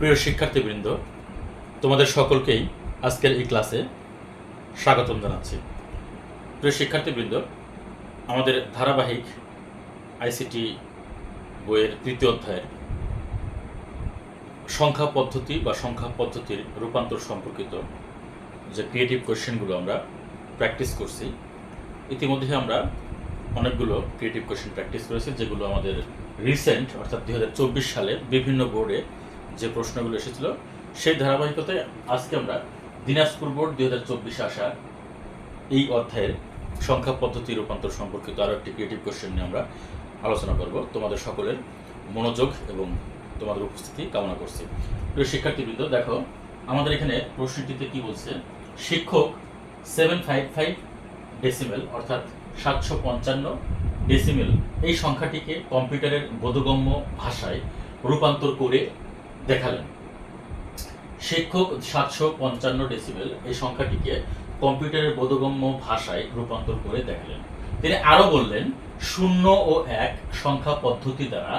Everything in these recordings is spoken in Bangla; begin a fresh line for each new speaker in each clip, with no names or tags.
প্রিয় শিক্ষার্থীবৃন্দ তোমাদের সকলকেই আজকের এই ক্লাসে স্বাগতম জানাচ্ছি প্রিয় শিক্ষার্থীবৃন্দ আমাদের ধারাবাহিক আইসিটি বইয়ের তৃতীয় অধ্যায়ের সংখ্যা পদ্ধতি বা সংখ্যা পদ্ধতির রূপান্তর সম্পর্কিত যে ক্রিয়েটিভ কোয়েশ্চেনগুলো আমরা প্র্যাকটিস করছি ইতিমধ্যে আমরা অনেকগুলো ক্রিয়েটিভ কোয়েশ্চেন প্র্যাকটিস করেছি যেগুলো আমাদের রিসেন্ট অর্থাৎ দু সালে বিভিন্ন বোর্ডে যে প্রশ্নগুলো এসেছিল সেই ধারাবাহিকতায় আজকে আমরা দিনাজপুর বোর্ড দুই হাজার চব্বিশে আসা এই অধ্যায়ের সংখ্যা পদ্ধতি রূপান্তর সম্পর্কিত আরও একটি ক্রিয়েটিভ কোয়েশ্চেন নিয়ে আমরা আলোচনা করব তোমাদের সকলের মনোযোগ এবং তোমাদের উপস্থিতি কামনা করছি প্রিয় শিক্ষার্থীবৃন্দ দেখো আমাদের এখানে প্রশ্নটিতে কি বলছে শিক্ষক সেভেন ফাইভ ফাইভ ডেসিমেল অর্থাৎ সাতশো পঞ্চান্ন ডেসিমেল এই সংখ্যাটিকে কম্পিউটারের বোধগম্য ভাষায় রূপান্তর করে দেখালেন শিক্ষক সাতশো পঞ্চান্ন ডেসিবেল এই সংখ্যাটিকে কম্পিউটারের বোধগম্য ভাষায় রূপান্তর করে দেখালেন তিনি আরো বললেন শূন্য ও এক সংখ্যা পদ্ধতি দ্বারা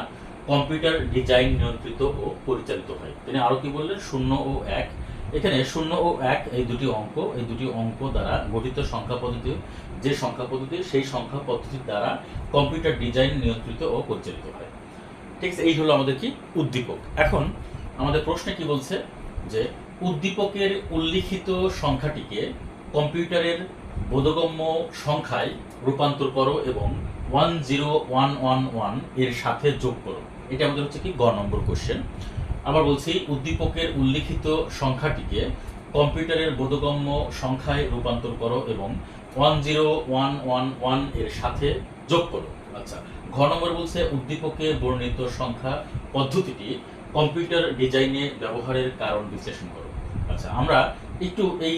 কম্পিউটার ডিজাইন নিয়ন্ত্রিত ও পরিচালিত হয় তিনি আরো কি বললেন শূন্য ও এক এখানে শূন্য ও এক এই দুটি অঙ্ক এই দুটি অঙ্ক দ্বারা গঠিত সংখ্যা পদ্ধতি যে সংখ্যা পদ্ধতি সেই সংখ্যা পদ্ধতির দ্বারা কম্পিউটার ডিজাইন নিয়ন্ত্রিত ও পরিচালিত হয় ঠিক আছে এই হলো আমাদের কি উদ্দীপক এখন আমাদের প্রশ্নে কি বলছে যে উদ্দীপকের উল্লিখিত সংখ্যাটিকে কম্পিউটারের বোধগম্য সংখ্যায় রূপান্তর করো এবং one zero one one one এর সাথে যোগ করো এটা আমাদের হচ্ছে কি গ নম্বর কোশ্চেন আবার বলছি উদ্দীপকের উল্লিখিত সংখ্যাটিকে কম্পিউটারের বোধগম্য সংখ্যায় রূপান্তর করো এবং one zero one one one এর সাথে যোগ করো আচ্ছা ঘ নম্বর বলছে উদ্দীপকে বর্ণিত সংখ্যা পদ্ধতিটি কম্পিউটার ডিজাইনে ব্যবহারের কারণ বিশ্লেষণ করো আচ্ছা আমরা একটু এই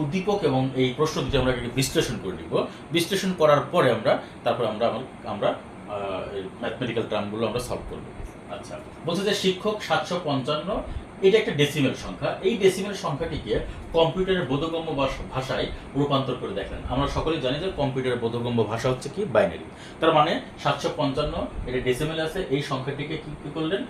উদ্দীপক এবং এই প্রশ্ন দুটি আমরা একটু বিশ্লেষণ করে নিব বিশ্লেষণ করার পরে আমরা তারপরে আমরা আমরা ম্যাথমেটিক্যাল টার্মগুলো আমরা সলভ করব আচ্ছা বলছে যে শিক্ষক সাতশো পঞ্চান্ন এটা একটা ডেসিমেল সংখ্যা এই ডেসিমেল সংখ্যাটিকে কম্পিউটারের বোধগম্য ভাষায় রূপান্তর করে দেখেন আমরা সকলেই জানি যে কম্পিউটারের বোধগম্য ভাষা হচ্ছে কি বাইনারি তার মানে সাতশো পঞ্চান্ন এটা ডেসিমেল আছে এই সংখ্যাটিকে কি করলেন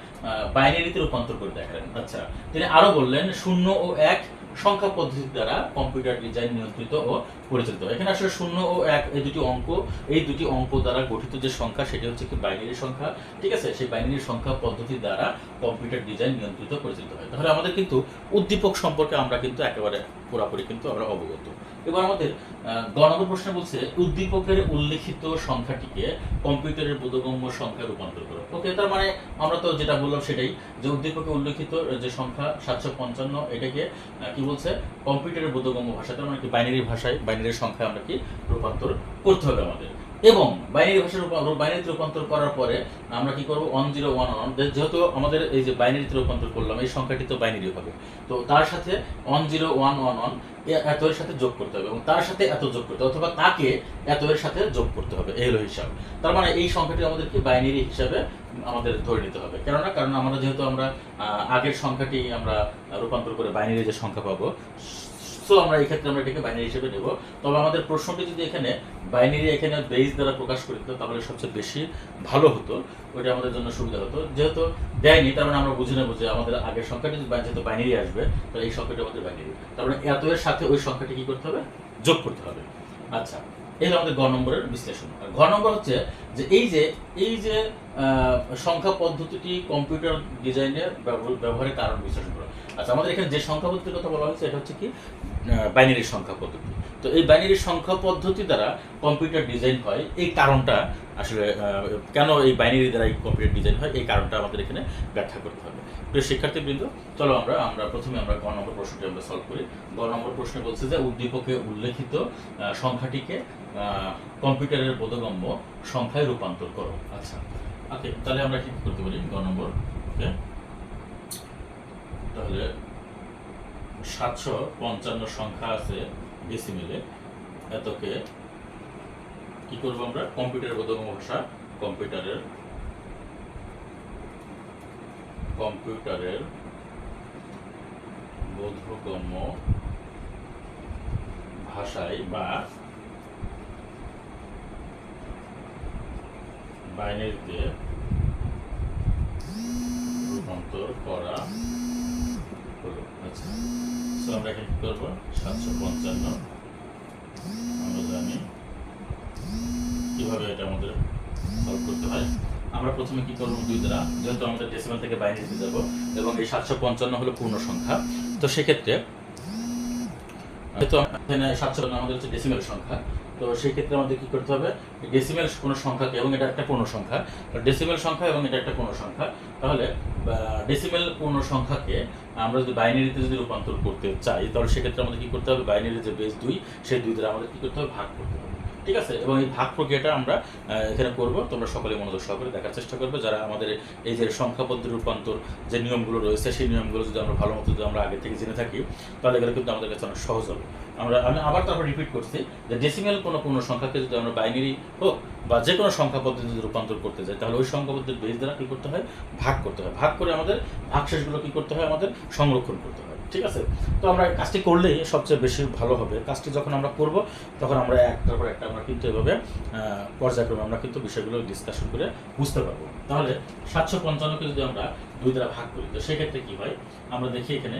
বাইনারিতে রূপান্তর করে দেখালেন আচ্ছা তিনি আরো বললেন শূন্য ও এক সংখ্যা পদ্ধতি দ্বারা কম্পিউটার ডিজাইন নিয়ন্ত্রিত ও পরিচালিত এখানে আসলে শূন্য ও এক এই দুটি অঙ্ক এই দুটি অঙ্ক দ্বারা গঠিত যে সংখ্যা সেটি হচ্ছে কি বাইনারি সংখ্যা ঠিক আছে সেই বাইনারি সংখ্যা পদ্ধতি দ্বারা কম্পিউটার ডিজাইন নিয়ন্ত্রিত পরিচালিত হয় তাহলে আমাদের কিন্তু উদ্দীপক সম্পর্কে আমরা কিন্তু একেবারে পুরাপুরি কিন্তু আমরা অবগত এবার আমাদের গণত প্রশ্নে বলছে উদ্দীপকের উল্লেখিত সংখ্যাটিকে কম্পিউটারের বোধগম্য সংখ্যায় রূপান্তর করো ওকে তার মানে আমরা তো যেটা বললাম সেটাই যে উদ্দীপকে উল্লেখিত যে সংখ্যা সাতশো পঞ্চান্ন এটাকে কি বলছে কম্পিউটারের বোধগম্য ভাষা তার মানে কি বাইনারি ভাষায় বাইনারি সংখ্যা আমরা কি রূপান্তর করতে হবে আমাদের এবং বাইনারি ভাষার বাইনারিতে রূপান্তর করার পরে আমরা কি করবো ওয়ান জিরো ওয়ান ওয়ান যেহেতু আমাদের এই যে বাইনারিতে রূপান্তর করলাম এই সংখ্যাটি তো বাইনারি হবে তো তার সাথে one zero one one one এত এর সাথে যোগ করতে হবে এবং তার সাথে এত যোগ করতে হবে অথবা তাকে এত এর সাথে যোগ করতে হবে এই হলো হিসাব তার মানে এই সংখ্যাটি আমাদেরকে বাইনারি হিসাবে আমাদের ধরে নিতে হবে কেননা কারণ আমরা যেহেতু আমরা আগের সংখ্যাটি আমরা রূপান্তর করে বাইনারি যে সংখ্যা পাবো সো আমরা এই ক্ষেত্রে আমরা এটাকে বাইনারি হিসেবে নেব তবে আমাদের প্রশ্নটি যদি এখানে বাইনারি এখানে বেস দ্বারা প্রকাশ করে দিত তাহলে সবচেয়ে বেশি ভালো হতো ওটা আমাদের জন্য সুবিধা হতো যেহেতু দেয়নি তার মানে আমরা বুঝে নেবো যে আমাদের আগের সংখ্যাটি যদি যেহেতু বাইনারি আসবে তাহলে এই সংখ্যাটি আমাদের বাইনারি তার মানে এত এর সাথে ওই সংখ্যাটি কি করতে হবে যোগ করতে হবে আচ্ছা এই আমাদের ঘ নম্বরের বিশ্লেষণ আর ঘ নম্বর হচ্ছে যে এই যে এই যে সংখ্যা পদ্ধতিটি কম্পিউটার ডিজাইনের ব্যবহারের কারণ বিশ্লেষণ করা আচ্ছা আমাদের এখানে যে সংখ্যা পদ্ধতির কথা বলা হয়েছে এটা হচ্ছে কি বাইনারি সংখ্যা পদ্ধতি তো এই বাইনারি সংখ্যা পদ্ধতি দ্বারা কম্পিউটার ডিজাইন হয় এই কারণটা আসলে কেন এই বাইনারি দ্বারা কম্পিউটার ডিজাইন হয় এই কারণটা আমাদের এখানে ব্যাখ্যা করতে হবে প্রিয় শিক্ষার্থীবৃন্দ চলো আমরা আমরা প্রথমে আমরা গ নম্বর প্রশ্নটি আমরা সলভ করি গ নম্বর প্রশ্নে বলছে যে উদ্দীপকে উল্লেখিত সংখ্যাটিকে কম্পিউটারের বোধগম্য সংখ্যায় রূপান্তর করো আচ্ছা ওকে আচ্ছা, তাহলে আমরা কি করতে পারি গ নম্বর ওকে তাহলে সাতশো পঞ্চান্ন সংখ্যা আছে ডেসিমেলে এতকে কি করবো আমরা কম্পিউটার বোধক ভাষা কম্পিউটারের কম্পিউটারের বোধগম্য ভাষায় বা বাইনারিতে রূপান্তর করা সো আমরা কি করবো সাতশো পঞ্চান্ন আমরা জানি কীভাবে এটা আমাদের সলভ করতে হয় আমরা প্রথমে কি করবো দুই দ্বারা যেহেতু আমরা ডেসিমাল থেকে বাইরে নিতে যাবো এবং এই সাতশো পঞ্চান্ন হলো পূর্ণ সংখ্যা তো সেক্ষেত্রে যেহেতু এখানে সাতশো আমাদের হচ্ছে ডেসিমেল সংখ্যা তো সেই ক্ষেত্রে আমাদের কি করতে হবে ডেসিমেল কোনো সংখ্যাকে এবং এটা একটা পূর্ণ সংখ্যা ডেসিমেল সংখ্যা এবং এটা একটা পূর্ণ সংখ্যা তাহলে ডেসিমেল পূর্ণ সংখ্যাকে আমরা যদি বাইনারিতে যদি রূপান্তর করতে চাই তাহলে সেক্ষেত্রে আমাদের কী করতে হবে বাইনারি যে বেস দুই সেই দুই দ্বারা আমাদের কী করতে হবে ভাগ করতে হবে ঠিক আছে এবং এই ভাগ প্রক্রিয়াটা আমরা এখানে করব তোমরা সকলে মনোযোগ সহকারে দেখার চেষ্টা করবে যারা আমাদের এই যে সংখ্যাপদ্ধ রূপান্তর যে নিয়মগুলো রয়েছে সেই নিয়মগুলো যদি আমরা ভালো মতো যদি আমরা আগে থেকে জেনে থাকি তাহলে এগুলো কিন্তু আমাদের কাছে অনেক সহজ হবে আমরা আমি আবার তারপর রিপিট করছি যে ডেসিমেল কোনো কোনো সংখ্যাকে যদি আমরা বাইনারি হোক বা যে কোনো সংখ্যা পদ্ধতি যদি রূপান্তর করতে যাই তাহলে ওই সংখ্যা পদ্ধতির বেশ দ্বারা কী করতে হয় ভাগ করতে হয় ভাগ করে আমাদের ভাগ শেষগুলো কী করতে হয় আমাদের সংরক্ষণ করতে হয় ঠিক আছে তো আমরা কাজটি করলেই সবচেয়ে বেশি ভালো হবে কাজটি যখন আমরা করব তখন আমরা একটার পর একটা আমরা কিন্তু এভাবে পর্যায়ক্রমে আমরা কিন্তু বিষয়গুলো ডিসকাশন করে বুঝতে পারবো তাহলে সাতশো পঞ্চান্নকে যদি আমরা দুই দ্বারা ভাগ করি তো সেক্ষেত্রে কী হয় আমরা দেখি এখানে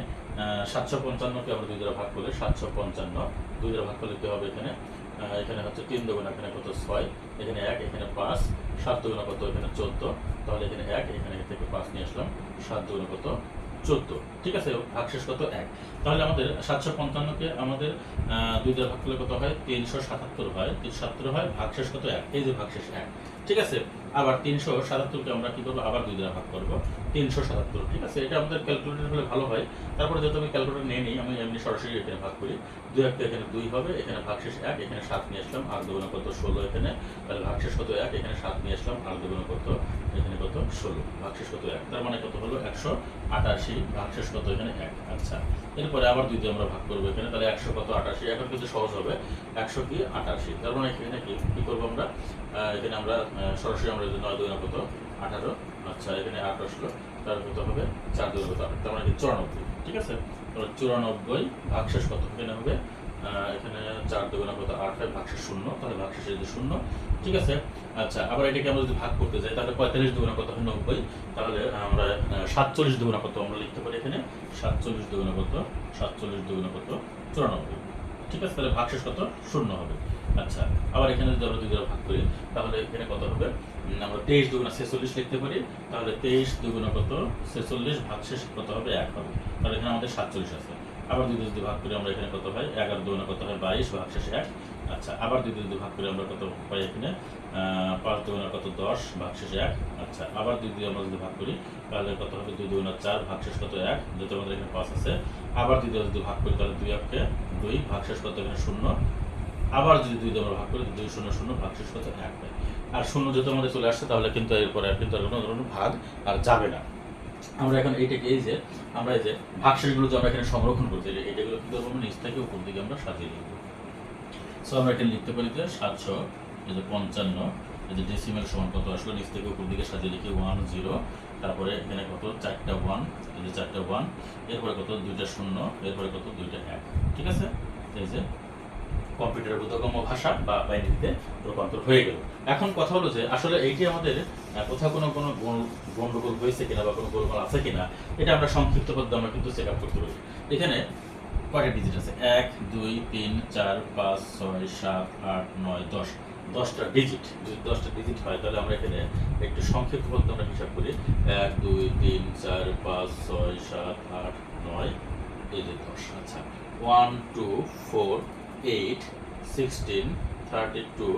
সাতশো পঞ্চান্নকে আমরা দুই দ্বারা ভাগ করলে সাতশো পঞ্চান্ন দুই দ্বারা ভাগ করলে কী হবে এখানে এখানে হচ্ছে তিন দুগুণা এখানে কত ছয় এখানে এক এখানে পাঁচ সাত দুগুণা কত এখানে চোদ্দ তাহলে এখানে এক এখানে থেকে পাঁচ নিয়ে আসলাম সাত দুগুণা কত চোদ্দ ঠিক আছে ভাগশেষ কত এক তাহলে আমাদের সাতশো পঞ্চান্নকে আমাদের দুই দ্বারা ভাগ করলে কত হয় তিনশো সাতাত্তর হয় তিনশো সাতাত্তর হয় ভাগশেষ কত এক এই যে ভাগশেষ এক ঠিক আছে আবার তিনশো সাতাত্তরকে আমরা কী করবো আবার দুই দ্বারা ভাগ করবো তিনশো সাতাত্তর ঠিক আছে এটা আমাদের ক্যালকুলেটার হলে ভালো হয় তারপরে যেহেতু আমি ক্যালকুলেটার নিয়ে নিই আমি এমনি সরাসরি এখানে ভাগ করি দু একটা এখানে দুই হবে এখানে ভাগ শেষ এক এখানে সাত নিয়ে আসলাম আর দুগুণ কত ষোলো এখানে তাহলে ভাগ শেষ কত এক এখানে সাত নিয়ে আসলাম আর দুগুণ কত এখানে কত ষোলো ভাগ শেষ কত এক তার মানে কত হলো একশো আটাশি ভাগ শেষ কত এখানে এক আচ্ছা এরপরে আবার দুই দিয়ে আমরা ভাগ করবো এখানে তাহলে একশো কত আটাশি এখন কিন্তু সহজ হবে একশো কি আটাশি তার মানে এখানে কি কী করবো আমরা এখানে আমরা সরাসরি আমরা নয় দুগুণ কত আঠারো আচ্ছা এখানে আট আসলো তার কত হবে চার দুই কত তার মানে চুরানব্বই ঠিক আছে তাহলে চুরানব্বই ভাগশেষ কত এখানে হবে এখানে চার দুগুণা কত আট হয় ভাগশেষ শূন্য তাহলে ভাগশেষে যদি শূন্য ঠিক আছে আচ্ছা আবার এটাকে আমরা যদি ভাগ করতে যাই তাহলে পঁয়তাল্লিশ দুগুণা কত হয় নব্বই তাহলে আমরা সাতচল্লিশ দুগুণা কত আমরা লিখতে পারি এখানে সাতচল্লিশ দুগুণা কত সাতচল্লিশ দুগুণা কত চুরানব্বই ঠিক আছে তাহলে ভাগশেষ কত শূন্য হবে আচ্ছা আবার এখানে যদি আমরা দুই দ্বারা ভাগ করি তাহলে এখানে কত হবে আমরা তেইশ দুগুণা ছেচল্লিশ লিখতে পারি তাহলে তেইশ দুগুণা কত ছেচল্লিশ ভাগ শেষ কত হবে এক হবে তাহলে এখানে আমাদের সাতচল্লিশ আছে আবার দুই যদি ভাগ করি আমরা এখানে কত হয় এগারো দুগুণা কত হয় বাইশ ভাগ শেষ এক আচ্ছা আবার দুই যদি ভাগ করি আমরা কত পাই এখানে পাঁচ দুগুণা কত দশ ভাগ শেষ এক আচ্ছা আবার দুই দিয়ে আমরা যদি ভাগ করি তাহলে কত হবে দুই দুগুণা চার ভাগ শেষ কত এক যেহেতু আমাদের এখানে পাঁচ আছে আবার দুই যদি ভাগ করি তাহলে দুই এককে দুই ভাগ শেষ কত এখানে শূন্য আবার যদি দুই দলের ভাগ করে দুই শূন্য শূন্য ভাগ শেষ কথা এক হয় আর শূন্য যদি আমাদের চলে আসে তাহলে কিন্তু এরপরে কিন্তু আর কোনো ধরনের ভাগ আর যাবে না আমরা এখন এইটাকে এই যে আমরা এই যে ভাগশেষগুলো যে আমরা এখানে সংরক্ষণ করতে চাই এটাগুলো কিন্তু আমরা নিচ থেকে উপর দিকে আমরা সাজিয়ে লিখব সো আমরা এটা লিখতে পারি যে সাতশো এই যে পঞ্চান্ন এই যে ডেসিমেল সমান কত আসলে নিচ থেকে উপর দিকে সাজিয়ে লিখি ওয়ান জিরো তারপরে এখানে কত চারটা ওয়ান এই যে চারটা ওয়ান এরপরে কত দুইটা শূন্য এরপরে কত দুইটা এক ঠিক আছে এই যে কম্পিউটারের বোধগম্য ভাষা বা বাইনারিতে রূপান্তর হয়ে গেল এখন কথা হলো যে আসলে এইটি আমাদের কোথাও কোনো কোনো গণ্ডগোল হয়েছে কিনা বা কোনো গোলমাল আছে কিনা এটা আমরা সংক্ষিপ্ত পদ্ধতি আমরা কিন্তু চেক আপ করতে পারি এখানে কয়টা ডিজিট আছে এক দুই তিন চার পাঁচ ছয় সাত আট নয় দশ দশটা ডিজিট যদি দশটা ডিজিট হয় তাহলে আমরা এখানে একটু সংক্ষিপ্ত পদ্ধতি আমরা হিসাব করি এক দুই তিন চার পাঁচ ছয় সাত আট নয় এই যে দশ আচ্ছা one two four eight sixteen thirty two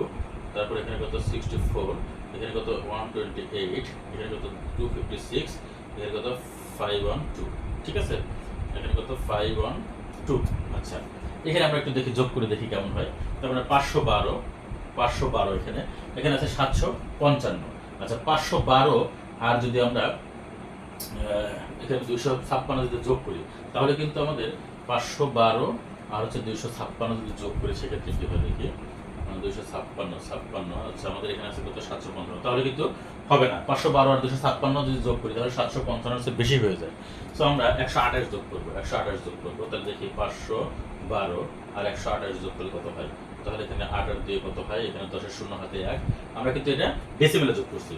তারপর এখানে কত সিক্সটি ফোর এখানে কত ওয়ান টোয়েন্টি এইট এখানে কত টু ফিফটি সিক্স এখানে কত ফাইভ ওয়ান টু ঠিক আছে এখানে কত ফাইভ ওয়ান টু আচ্ছা এখানে আমরা একটু দেখি যোগ করে দেখি কেমন হয় তারপরে পাঁচশো বারো পাঁচশো বারো এখানে এখানে আছে সাতশো পঞ্চান্ন আচ্ছা পাঁচশো বারো আর যদি আমরা এখানে দুশো ছাপ্পান্ন যদি যোগ করি তাহলে কিন্তু আমাদের পাঁচশো বারো আর হচ্ছে দুইশো ছাপ্পান্ন যদি যোগ করে সেক্ষেত্রে কি হয় দেখি দুইশো ছাপ্পান্ন ছাপ্পান্ন আচ্ছা আমাদের এখানে আছে কত সাতশো পঞ্চান্ন তাহলে কিন্তু হবে না পাঁচশো বারো আর দুশো ছাপ্পান্ন যদি যোগ করি তাহলে সাতশো পঞ্চান্ন হচ্ছে বেশি হয়ে যায় সো আমরা একশো আঠাশ যোগ করবো একশো আঠাশ যোগ করবো তাহলে দেখি পাঁচশো বারো আর একশো আঠাশ যোগ করলে কত হয় তাহলে এখানে আঠারো দিয়ে কত হয় এখানে দশের শূন্য হাতে এক আমরা কিন্তু এটা ডেসিমেলে যোগ করছি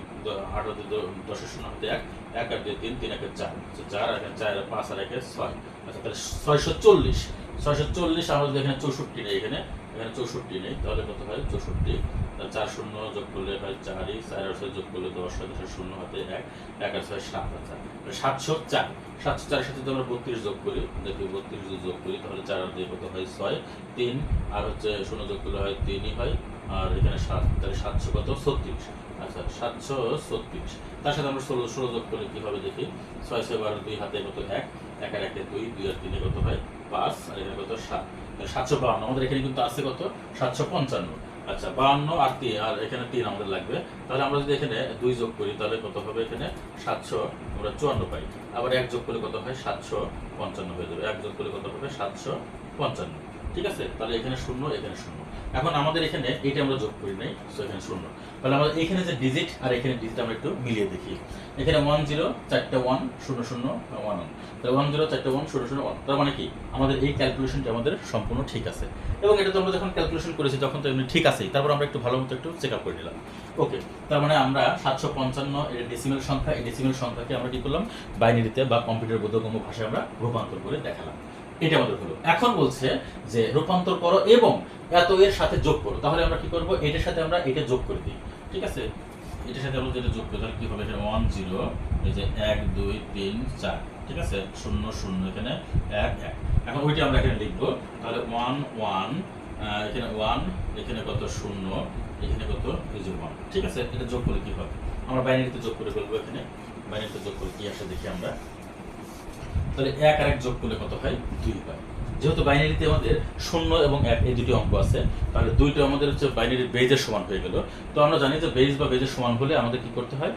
আঠারো দিয়ে দশের শূন্য হাতে এক এক আর দিয়ে তিন তিন একের চার চার একে চার পাঁচ আর একে ছয় আচ্ছা তাহলে ছয়শো চল্লিশ ছয়শো চল্লিশ আমরা এখানে চৌষট্টি নেই এখানে এখানে চৌষট্টি নেই তাহলে কত হয় চৌষট্টি চার শূন্য যোগ করলে হয় চারই চার আর যোগ করলে দশ হয় শূন্য হাতে এক সাত সাতশো চার সাতশো চারের সাথে আমরা বত্রিশ যোগ করি দেখি বত্রিশ যোগ করি তাহলে চার দিয়ে কত হয় ছয় তিন আর হচ্ছে শূন্য যোগ করলে হয় তিনই হয় আর এখানে সাত তাহলে সাতশো কত ছত্রিশ আচ্ছা সাতশো ছত্রিশ তার সাথে আমরা ষোলো ষোলো যোগ করলে কী হবে দেখি ছয় ছয় বারো দুই হাতে কত এক এক আর একে দুই দুই আর তিনে কত হয় পাঁচ আর এখানে কত সাত সাতশো বাহান্ন আমাদের এখানে কিন্তু আছে কত সাতশো পঞ্চান্ন আচ্ছা বাহান্ন আর তিন আর এখানে তিন আমাদের লাগবে তাহলে আমরা যদি এখানে দুই যোগ করি তাহলে কত হবে এখানে সাতশো আমরা চুয়ান্ন পাই আবার এক যোগ করলে কত হয় সাতশো পঞ্চান্ন হয়ে যাবে এক যোগ করলে কত হবে সাতশো পঞ্চান্ন ঠিক আছে তাহলে এখানে শূন্য এখানে শূন্য এখন আমাদের এখানে এটা আমরা যোগ করি নাই সো এখানে শূন্য তাহলে আমাদের এখানে যে ডিজিট আর এখানে ডিজিট আমরা একটু মিলিয়ে দেখি এখানে ওয়ান জিরো চারটে ওয়ান শূন্য শূন্য ওয়ান ওয়ান তাহলে ওয়ান জিরো চারটে ওয়ান শূন্য শূন্য ওয়ান তার মানে কি আমাদের এই ক্যালকুলেশনটি আমাদের সম্পূর্ণ ঠিক আছে এবং এটা তো আমরা যখন ক্যালকুলেশন করেছি তখন তো এমনি ঠিক আছে তারপর আমরা একটু ভালো মতো একটু চেক আপ করে নিলাম ওকে তার মানে আমরা সাতশো পঞ্চান্ন এটা ডেসিমেল সংখ্যা এই ডেসিমেল সংখ্যাকে আমরা কি করলাম বাইনারিতে বা কম্পিউটার বোধগম্য ভাষায় আমরা রূপান্তর করে দেখালাম এটা আমাদের হলো এখন বলছে যে রূপান্তর করো এবং এত এর সাথে যোগ করো তাহলে আমরা কি করব এটার সাথে আমরা এটা যোগ করে দিই ঠিক আছে এটার সাথে আমরা যেটা যোগ করি তাহলে কি হবে এটা ওয়ান জিরো এই যে এক দুই তিন চার ঠিক আছে শূন্য শূন্য এখানে এক এক এখন ওইটা আমরা এখানে লিখবো তাহলে ওয়ান ওয়ান এখানে ওয়ান এখানে কত শূন্য এখানে কত এই যে ওয়ান ঠিক আছে এটা যোগ করলে কি হবে আমরা বাইনারিতে যোগ করে ফেলবো এখানে বাইনারিতে যোগ করলে কি আসে দেখি আমরা তাহলে এক আর এক যোগ করলে কত হয় দুই হয় যেহেতু বাইনারিতে আমাদের শূন্য এবং এক এই দুটি অঙ্ক আছে তাহলে দুইটা আমাদের হচ্ছে বাইনারি বেজের সমান হয়ে গেল তো আমরা জানি যে বেজ বা বেজের সমান হলে আমাদের কি করতে হয়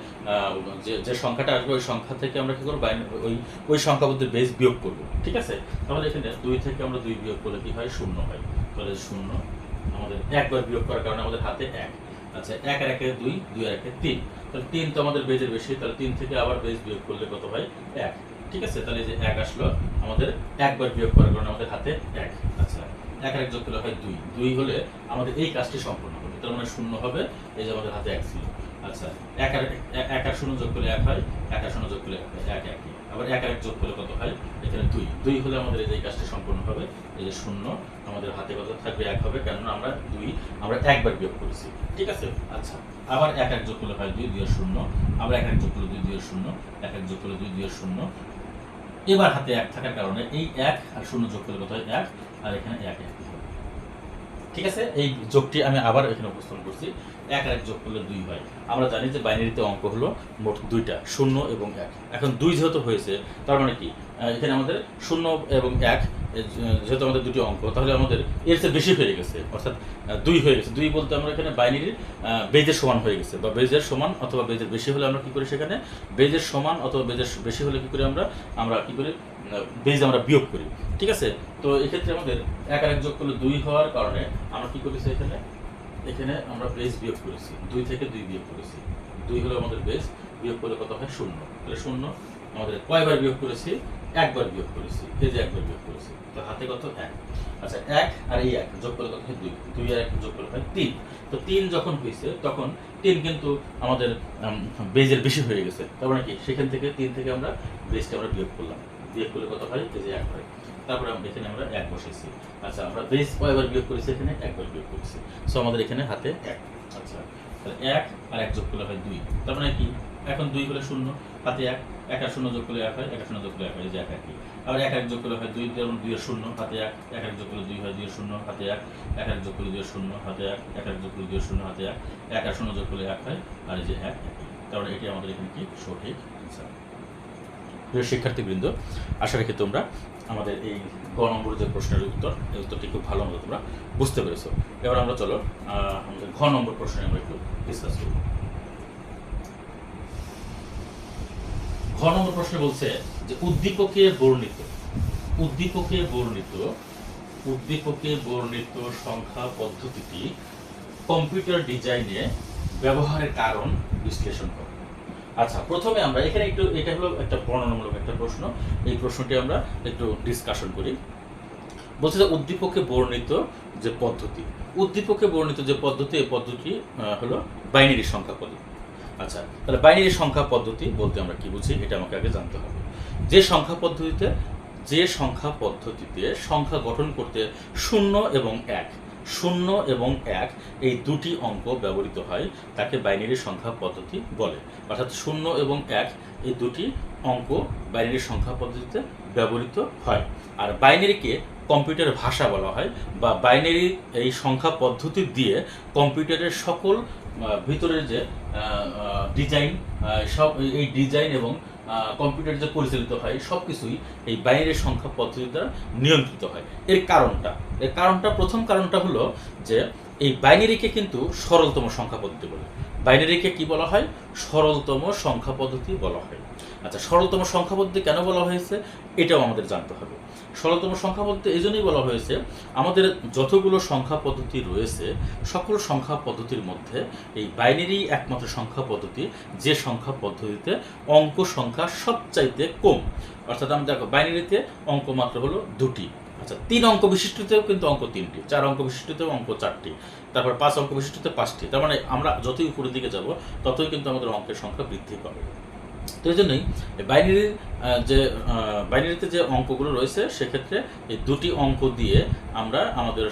যে যে সংখ্যাটা আসবে ওই সংখ্যা থেকে আমরা কি করবো ওই ওই সংখ্যা মধ্যে বেজ বিয়োগ করবো ঠিক আছে তাহলে এখানে দুই থেকে আমরা দুই বিয়োগ করলে কি হয় শূন্য হয় তাহলে শূন্য আমাদের একবার বিয়োগ করার কারণে আমাদের হাতে এক আচ্ছা এক আর একে দুই দুই আর একে তিন তাহলে তিন তো আমাদের বেজের বেশি তাহলে তিন থেকে আবার বেজ বিয়োগ করলে কত হয় এক ঠিক আছে তাহলে যে এক আসলো আমাদের একবার বিয়োগ করার কারণে আমাদের হাতে এক আচ্ছা এক এক যোগ করলে হয় দুই দুই হলে আমাদের এই কাজটি সম্পূর্ণ হবে তার মানে শূন্য হবে এই যে আমাদের হাতে এক ছিল আচ্ছা এক আর এক আর শূন্য যোগ করলে এক হয় এক আর শূন্য যোগ করলে এক হয় এক আবার এক আর এক যোগ করলে কত হয় এখানে দুই দুই হলে আমাদের এই যে কাজটি সম্পূর্ণ হবে এই যে শূন্য আমাদের হাতে কত থাকবে এক হবে কেননা আমরা দুই আমরা একবার বিয়োগ করেছি ঠিক আছে আচ্ছা আবার এক এক যোগ করলে হয় দুই দুই শূন্য আবার এক এক যোগ করলে দুই দুই শূন্য এক এক যোগ করলে দুই দুই শূন্য এবার হাতে এক থাকার কারণে এই এক আর শূন্য যোগ করলে কত হয় এক আর এখানে এক এক ঠিক আছে এই যোগটি আমি আবার এখানে উপস্থাপন করছি এক আর এক যোগ করলে দুই হয় আমরা জানি যে বাইনারিতে অঙ্ক হলো মোট দুইটা শূন্য এবং এক এখন দুই যেহেতু হয়েছে তার মানে কি এখানে আমাদের শূন্য এবং এক যেহেতু আমাদের দুটি অঙ্ক তাহলে আমাদের এর চেয়ে বেশি হয়ে গেছে অর্থাৎ দুই হয়ে গেছে দুই বলতে আমরা এখানে বাইনারির বেজের সমান হয়ে গেছে বা বেজের সমান অথবা বেজের বেশি হলে আমরা কী করি সেখানে বেজের সমান অথবা বেজের বেশি হলে কী করি আমরা আমরা কী করি বেজ আমরা বিয়োগ করি ঠিক আছে তো এক্ষেত্রে আমাদের এক আর এক যোগ করলে দুই হওয়ার কারণে আমরা কী করেছি এখানে এখানে আমরা বেজ বিয়োগ করেছি দুই থেকে দুই বিয়োগ করেছি দুই হলো আমাদের বেজ বিয়োগ করলে কত হয় শূন্য তাহলে শূন্য আমাদের কয়বার বিয়োগ করেছি একবার বিয়োগ করেছি এই যে একবার বিয়োগ করেছি তো হাতে কত এক আচ্ছা এক আর এই এক যোগ করলে কত হয় দুই দুই আর এক যোগ করলে হয় তিন তো তিন যখন হয়েছে তখন তিন কিন্তু আমাদের বেজের বেশি হয়ে গেছে তার মানে কি সেখান থেকে তিন থেকে আমরা বেজকে আমরা বিয়োগ করলাম বিয়োগ করলে কত হয় যে এক হয় তারপরে আমরা এখানে আমরা এক বসেছি আচ্ছা আমরা বেজ কয়বার বিয়োগ করেছি এখানে একবার বিয়োগ করেছি সো আমাদের এখানে হাতে এক আচ্ছা তাহলে এক আর এক যোগ করলে হয় দুই তার মানে কি এখন দুই হলে শূন্য হাতে এক একটা শূন্য যোগ করে এক হয় শূন্য যোগ এক হয় যে এক একই আবার এক এক যোগ হয় দুই যেমন দুই শূন্য হাতে এক এক এক যোগ দুই হয় দুই শূন্য হাতে এক এক এক যোগ দুই শূন্য হাতে এক এক এক যোগ দুই শূন্য হাতে এক শূন্য যোগ এক হয় আর যে এক এটি আমাদের এখানে কি সঠিক প্রিয় শিক্ষার্থীবৃন্দ আশা রাখি তোমরা আমাদের এই গ নম্বর যে প্রশ্নের উত্তর এই উত্তরটি খুব ভালো মতো তোমরা বুঝতে পেরেছো এবার আমরা চলো আমাদের ঘ নম্বর প্রশ্নে আমরা একটু ডিসকাস করবো ঘর নম্বর প্রশ্ন বলছে যে উদ্দীপকে বর্ণিত উদ্দীপকে বর্ণিত উদ্দীপকে বর্ণিত সংখ্যা পদ্ধতিটি কম্পিউটার ডিজাইনে ব্যবহারের কারণ বিশ্লেষণ করে আচ্ছা প্রথমে আমরা এখানে একটু এটা হলো একটা বর্ণনামূলক একটা প্রশ্ন এই প্রশ্নটি আমরা একটু ডিসকাশন করি বলছে যে উদ্দীপকে বর্ণিত যে পদ্ধতি উদ্দীপকে বর্ণিত যে পদ্ধতি এই পদ্ধতি হলো বাইনারি সংখ্যা পদ্ধতি আচ্ছা তাহলে বাইনারি সংখ্যা পদ্ধতি বলতে আমরা কি বুঝি এটা আমাকে আগে জানতে হবে যে সংখ্যা পদ্ধতিতে যে সংখ্যা পদ্ধতিতে সংখ্যা গঠন করতে শূন্য এবং এক শূন্য এবং এক এই দুটি অঙ্ক ব্যবহৃত হয় তাকে বাইনারি সংখ্যা পদ্ধতি বলে অর্থাৎ শূন্য এবং এক এই দুটি অঙ্ক বাইনারি সংখ্যা পদ্ধতিতে ব্যবহৃত হয় আর বাইনারিকে কম্পিউটার ভাষা বলা হয় বা বাইনারি এই সংখ্যা পদ্ধতি দিয়ে কম্পিউটারের সকল ভিতরের যে ডিজাইন সব এই ডিজাইন এবং কম্পিউটার যে পরিচালিত হয় সব কিছুই এই বাইরের সংখ্যা পদ্ধতি দ্বারা নিয়ন্ত্রিত হয় এর কারণটা এর কারণটা প্রথম কারণটা হলো যে এই বাইনারিকে কিন্তু সরলতম সংখ্যা পদ্ধতি বলে বাইনারিকে কি বলা হয় সরলতম সংখ্যা পদ্ধতি বলা হয় আচ্ছা সরলতম সংখ্যা বলতে কেন বলা হয়েছে এটাও আমাদের জানতে হবে সরলতম সংখ্যা বলতে এই জন্যই বলা হয়েছে আমাদের যতগুলো সংখ্যা পদ্ধতি রয়েছে সকল সংখ্যা পদ্ধতির মধ্যে এই বাইনারি একমাত্র সংখ্যা পদ্ধতি যে সংখ্যা পদ্ধতিতে অঙ্ক সংখ্যা সবচাইতে কম অর্থাৎ আমরা দেখো বাইনারিতে অঙ্ক মাত্র হলো দুটি আচ্ছা তিন অঙ্ক বিশিষ্টতেও কিন্তু অঙ্ক তিনটি চার অঙ্ক বিশিষ্টতেও অঙ্ক চারটি তারপর পাঁচ অঙ্ক বিশিষ্টতে পাঁচটি তার মানে আমরা যতই উপরের দিকে যাব ততই কিন্তু আমাদের অঙ্কের সংখ্যা বৃদ্ধি পাবে তো এই জন্যই বাইনারি যে বাইনারিতে যে অঙ্কগুলো রয়েছে সেক্ষেত্রে এই দুটি অঙ্ক দিয়ে আমরা আমাদের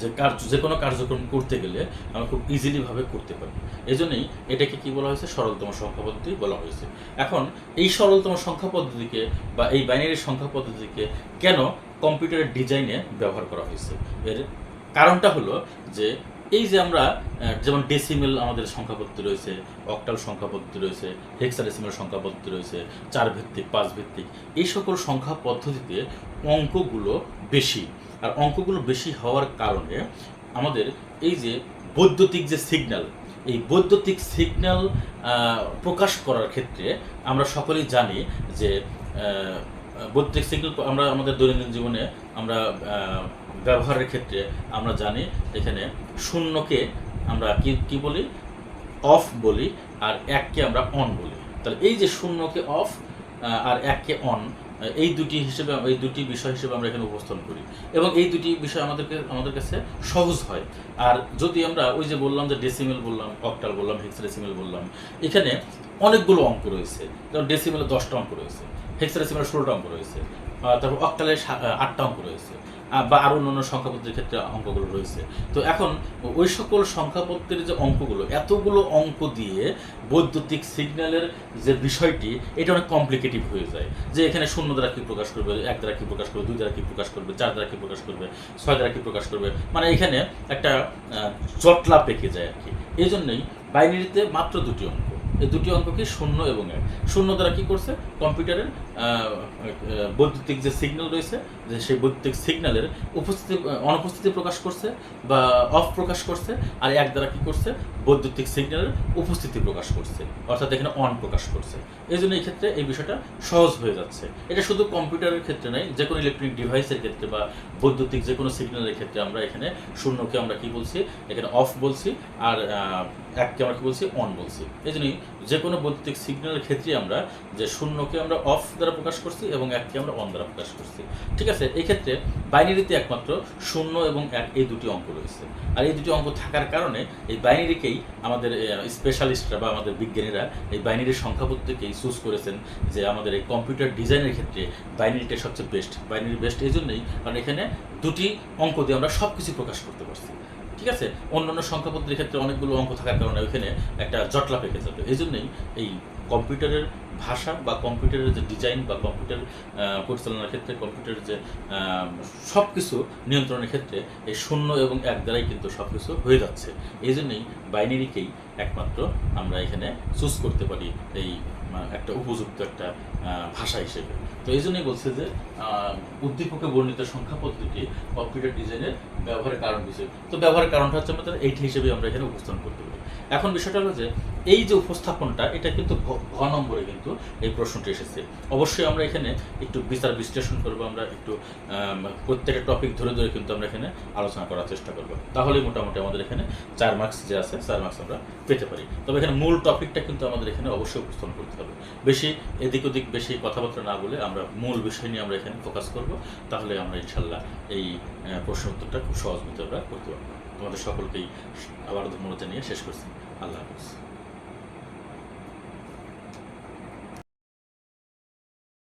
যে কার্য যে কোনো কার্যক্রম করতে গেলে আমরা খুব ইজিলিভাবে করতে পারি এই জন্যই এটাকে কী বলা হয়েছে সরলতম সংখ্যা পদ্ধতি বলা হয়েছে এখন এই সরলতম সংখ্যা পদ্ধতিকে বা এই বাইনারি সংখ্যা পদ্ধতিকে কেন কম্পিউটারের ডিজাইনে ব্যবহার করা হয়েছে এর কারণটা হলো যে এই যে আমরা যেমন ডেসিমেল আমাদের সংখ্যা রয়েছে অক্টাল সংখ্যা রয়েছে হেক্সাডেসিমেল সংখ্যা পদ্ধতি রয়েছে চার ভিত্তিক পাঁচ ভিত্তিক এই সকল সংখ্যা পদ্ধতিতে অঙ্কগুলো বেশি আর অঙ্কগুলো বেশি হওয়ার কারণে আমাদের এই যে বৈদ্যুতিক যে সিগন্যাল এই বৈদ্যুতিক সিগন্যাল প্রকাশ করার ক্ষেত্রে আমরা সকলেই জানি যে বৈদ্যুতিক সাইকেল আমরা আমাদের দৈনন্দিন জীবনে আমরা ব্যবহারের ক্ষেত্রে আমরা জানি এখানে শূন্যকে আমরা কি কি বলি অফ বলি আর এককে আমরা অন বলি তাহলে এই যে শূন্যকে অফ আর এককে অন এই দুটি হিসেবে এই দুটি বিষয় হিসেবে আমরা এখানে উপস্থাপন করি এবং এই দুটি বিষয় আমাদেরকে আমাদের কাছে সহজ হয় আর যদি আমরা ওই যে বললাম যে ডেসিমেল বললাম অক্টাল বললাম ডেসিমেল বললাম এখানে অনেকগুলো অঙ্ক রয়েছে যেমন ডেসিমেলে দশটা অঙ্ক রয়েছে হেক্সারাসিমার ষোলোটা অঙ্ক রয়েছে তারপর অক্টালের আটটা অঙ্ক রয়েছে বা আরও অন্যান্য সংখ্যাপত্রের ক্ষেত্রে অঙ্কগুলো রয়েছে তো এখন ওই সকল সংখ্যাপত্রের যে অঙ্কগুলো এতগুলো অঙ্ক দিয়ে বৈদ্যুতিক সিগন্যালের যে বিষয়টি এটা অনেক কমপ্লিকেটিভ হয়ে যায় যে এখানে শূন্য দ্বারা কী প্রকাশ করবে এক দ্বারা কী প্রকাশ করবে দুই দ্বারা কী প্রকাশ করবে চার দ্বারা কী প্রকাশ করবে ছয় দ্বারা কী প্রকাশ করবে মানে এখানে একটা জটলা পেকে যায় আর কি এই জন্যই বাইনারিতে মাত্র দুটি অঙ্ক এই দুটি অঙ্ক কি শূন্য এবং এক শূন্য দ্বারা কী করছে কম্পিউটারের বৈদ্যুতিক যে সিগন্যাল রয়েছে সেই বৈদ্যুতিক সিগন্যালের উপস্থিতি অনুপস্থিতি প্রকাশ করছে বা অফ প্রকাশ করছে আর এক দ্বারা কী করছে বৈদ্যুতিক সিগন্যালের উপস্থিতি প্রকাশ করছে অর্থাৎ এখানে অন প্রকাশ করছে এই জন্য এই ক্ষেত্রে এই বিষয়টা সহজ হয়ে যাচ্ছে এটা শুধু কম্পিউটারের ক্ষেত্রে নয় যে কোনো ইলেকট্রনিক ডিভাইসের ক্ষেত্রে বা বৈদ্যুতিক যে কোনো সিগন্যালের ক্ষেত্রে আমরা এখানে শূন্যকে আমরা কি বলছি এখানে অফ বলছি আর এককে আমরা কি বলছি অন বলছি এই জন্যই যে কোনো বৈদ্যুতিক সিগন্যালের ক্ষেত্রে আমরা যে শূন্যকে আমরা অফ দ্বারা প্রকাশ করছি এবং এককে আমরা অন দ্বারা প্রকাশ করছি ঠিক আছে আছে এক্ষেত্রে বাইনারিতে একমাত্র শূন্য এবং এক এই দুটি অঙ্ক রয়েছে আর এই দুটি অঙ্ক থাকার কারণে এই বাইনারিকেই আমাদের স্পেশালিস্টরা বা আমাদের বিজ্ঞানীরা এই বাইনারির সংখ্যাপত্রকেই চুজ করেছেন যে আমাদের এই কম্পিউটার ডিজাইনের ক্ষেত্রে বাইনারিটা সবচেয়ে বেস্ট বাইনারি বেস্ট এই জন্যই কারণ এখানে দুটি অঙ্ক দিয়ে আমরা সব কিছু প্রকাশ করতে পারছি ঠিক আছে অন্যান্য সংখ্যাপত্রের ক্ষেত্রে অনেকগুলো অঙ্ক থাকার কারণে ওইখানে একটা জটলা পেকে যাবে এই জন্যই এই কম্পিউটারের ভাষা বা কম্পিউটারের যে ডিজাইন বা কম্পিউটার পরিচালনার ক্ষেত্রে কম্পিউটারের যে সব কিছু নিয়ন্ত্রণের ক্ষেত্রে এই শূন্য এবং এক দ্বারাই কিন্তু সব কিছু হয়ে যাচ্ছে এই জন্যই বাইনারিকেই একমাত্র আমরা এখানে চুজ করতে পারি এই একটা উপযুক্ত একটা ভাষা হিসেবে তো এই জন্যই বলছে যে উদ্দীপকে বর্ণিত সংখ্যা পদ্ধতি কম্পিউটার ডিজাইনের ব্যবহারের কারণ হিসেবে তো ব্যবহারের কারণটা হচ্ছে আমাদের এইটি হিসেবে আমরা এখানে উপস্থাপন করতে পারি এখন বিষয়টা হলো যে এই যে উপস্থাপনটা এটা কিন্তু ঘ নম্বরে কিন্তু এই প্রশ্নটি এসেছে অবশ্যই আমরা এখানে একটু বিচার বিশ্লেষণ করবো আমরা একটু প্রত্যেকটা টপিক ধরে ধরে কিন্তু আমরা এখানে আলোচনা করার চেষ্টা করবো তাহলে মোটামুটি আমাদের এখানে চার মার্কস যে আছে চার মার্কস আমরা পেতে পারি তবে এখানে মূল টপিকটা কিন্তু আমাদের এখানে অবশ্যই উপস্থাপন করতে হবে বেশি এদিক ওদিক বেশি কথাবার্তা না বলে আমরা মূল বিষয় নিয়ে আমরা এখানে ফোকাস করব তাহলে আমরা ইনশাল্লাহ এই প্রশ্ন উত্তরটা খুব সহজ মতো আমরা করতে পারবো তোমাদের সকলকেই আবার ধন্যবাদ জানিয়ে শেষ করছি আল্লাহ হাফিজ